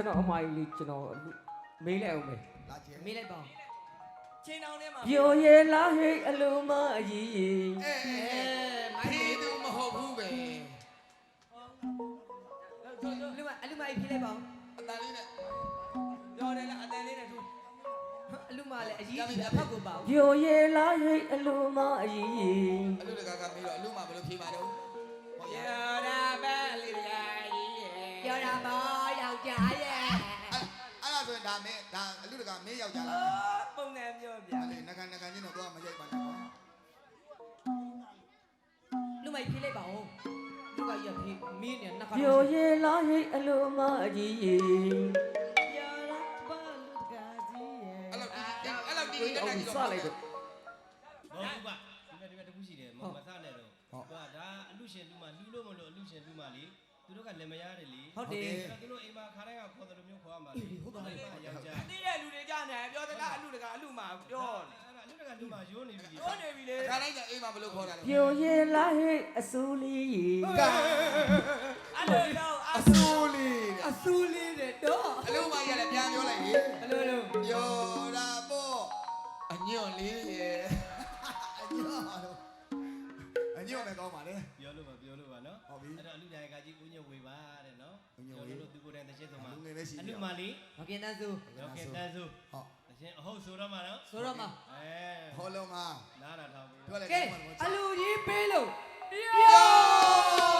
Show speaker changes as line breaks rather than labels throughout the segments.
ကျွန်တော်အမကြီးလေးကျွန်တော်မေးလိုက်အောင်မေး
လာကျဲ
မေးလိုက်ပါဦး
ချင်းတောင်ထဲမှာ
ပြောရဲလားဟဲ့အလုံးမအကြီး
အဲမိုင်းသူမဟုတ်ဘူးပဲ
လူမအလူမကြီးဖြေးလိုက်ပါဦး
အတန်လေးနဲ့
ပြောတယ်လားအတယ်လေးနဲ့သူ
အလူမလည်းအကြီးကြီးအဖက်ကိုပါဦး
ပြောရဲလားဟဲ့အလုံးမအကြီး
အလူတကာကမေးတော့အလူမှဘယ်လိုဖြေပါတော့ဟောရ အလုံးမ
အ
ကြီးပြော
တာပေါ့လူကကြီးရဲ့
အဲ့လောက်အဲ့လောက်တီး
ကို
တီး
အောင်
တက်
စလိုက်တော့
မဟုတ်ဘူးကဒီမဲ့ဒီမဲ့တခုရှိတယ်မဟုတ်မစနဲ့တော့ဟုတ်ကဒါအလူရှင်လူမလူလို့မလို့အလူရှင်လူမလေသူတို့ကလည်းမရတယ်လေ
ဟုတ်တယ်
အဲ့တော့သူတို့အိမ်မှာခါတိုင်းကခေါ်တယ်လို့မျိုးခေါ်ရမှာလေဟုတ်ပါဘူးယောက်ျား
တိတဲ့လူတွေကြားနေပြောတယ်လားအလူတကာအလူမှာပြော
အဲ့ဒါအလူတကလူမရိုးနေပြီလေ
ပြောနေပြီလေ
ခါတိုင်းကအိမ်မှာဘယ်လိုခေါ်တာလဲ
ပြောရဲလားဟဲ့အစိုးလေး
က
အလူတော့ အ
အဆူလီ
အဆူလေးတဲ့တော့
အလူမှရလည်းပြန်ပြောလိုက်လေ
ဘယ်လိုလုပ်
ပြောတာပေါ့အညွန့်လေးရဲ့အညွန့်တော့အညွန့်ပဲကောင်းပါလေ
ပြောလို့ပါပြောလို့ပါနော်
ဟုတ်ပြီ
အဲ့တော့အလူတိုင်ကကြီးဦးညွန့်ဝေပါတဲ့နော်
ဦးညွန့်ဝေ
ပြောလို့သူကိုယ်တိုင်တရှင်းဆုံးမှာ
လူငယ်လည်းရှိ
အ
တယ်
လူမလေး
မကင်တန်းစု
ရောကဲတန်းစု
ဟုတ်
တရှင်းအဟုတ်ဆိုတော့မှာနော်
ဆိုတော့မှ
အဲ
ဟောလုံးမ
နားတာထောင်ပြီး
ပြောလိုက်ကဲ
အလူကြီးပေးလို့
ပြော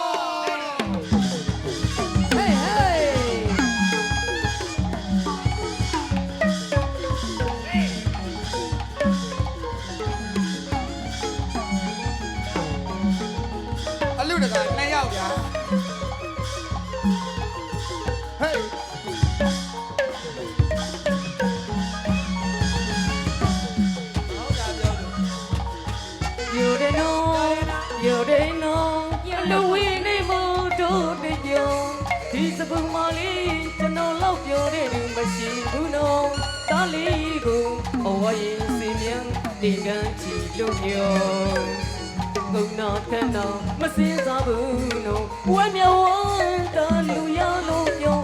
ဒီစပူမလေးကျွန်တော်လောက်ပြောတဲ့သူမရှိဘူးနော်တားလေးကိုအဝရင်စီမြန်တင်ကန်းချီလို့ပြောငုံနာခဏမစင်းစားဘူးနော်ဝဲမြောင်းတာလူရလို့ပြော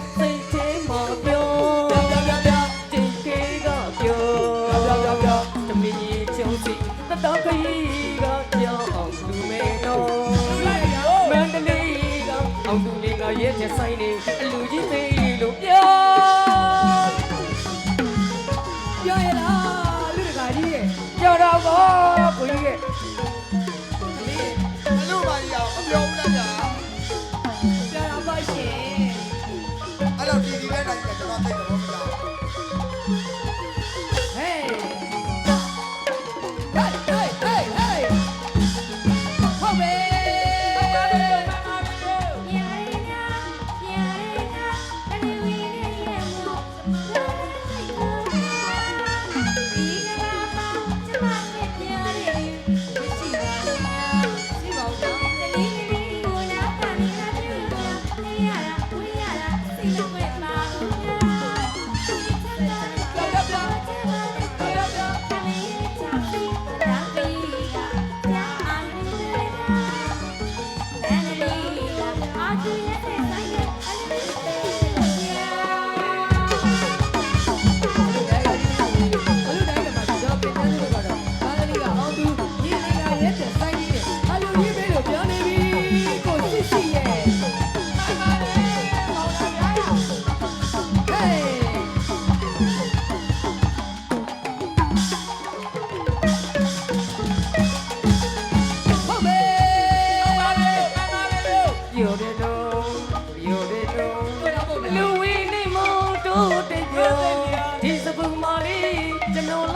လေးကရဲ့ချ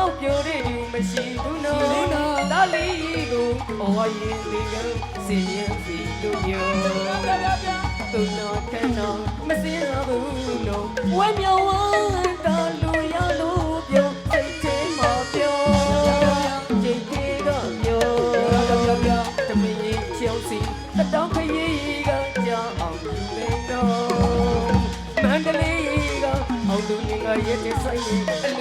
လောက်ပြော
တဲ့
သူမ
ရှိဘူးနော်တား
လေးကိုအဝရင်လေးကစီရင်စီလို့ပြောသူတော်ခဏမစင်းရဘူးနော်ဝဲမြောင်းဝမ်းတာလူရလို့ပြောစိတ်ထဲမှာပြောကြိတ်ကေကပြောတမင်းရင်ချောင်းစီတတောင်းခရီးကကြောင်းအောင်လူနေတော့မန္တလေးကအောင်လူငယ်ကရဲ့တဲ့ဆိုင်ရ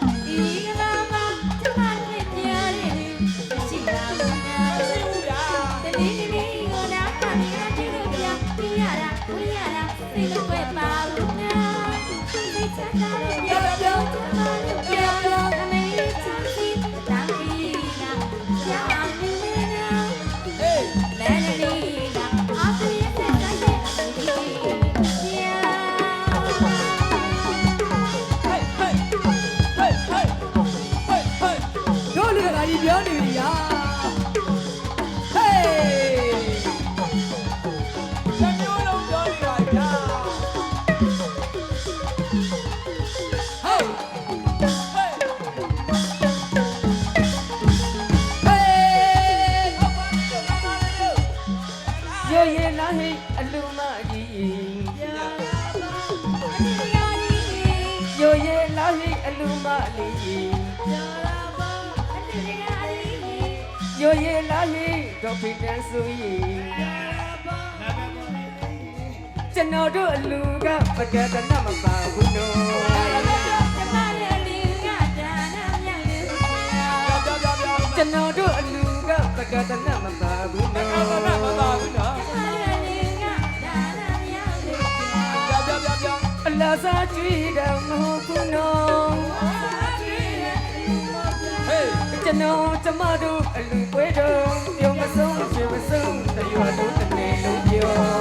ဆိုရ
င်
လာရင်တော့ဖိတန်းဆိုရင်ကျွန်တော်တို့အလူကပကတနာမပါဘူးနော်ကျွန်တော်တို့အလူကပကတနာမပါဘူးနော်
ပကတနာမပါဘူးနော်
အလားစားကြည့်တယ်မဟုတ်ဘူးနော်
Hey!
ကျွန်တော်ကျမတို့အလူ တုံပြုံမဆုံးရှင်မဆုံးတရွာတို့တနေလုံးပြော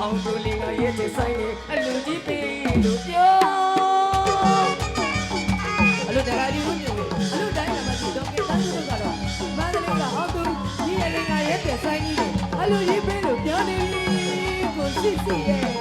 အောင်တို့
လေး
ငါရဲ့ချစ်ဆိုင်နေအလူကြီးပေးလို့ပြော
谢谢。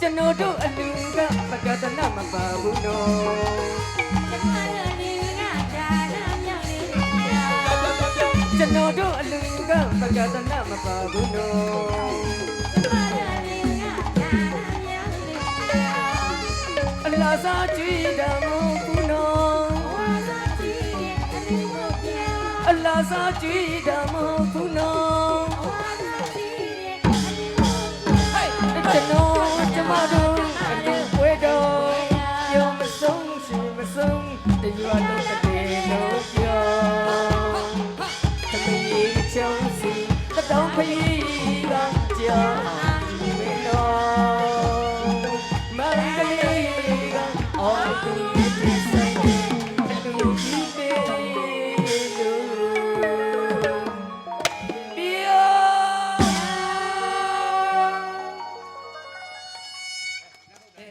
ကျွန်တော်တို့အလူက
ပ
ကဒနာမ
ပါဘူး
နော်ကျွန်တော်တို့အလူကပကဒနာမပါဘူးနော်အလာစာကြည့်တယ်မဘူးနော်အလာစာကြည့်တယ်မ 的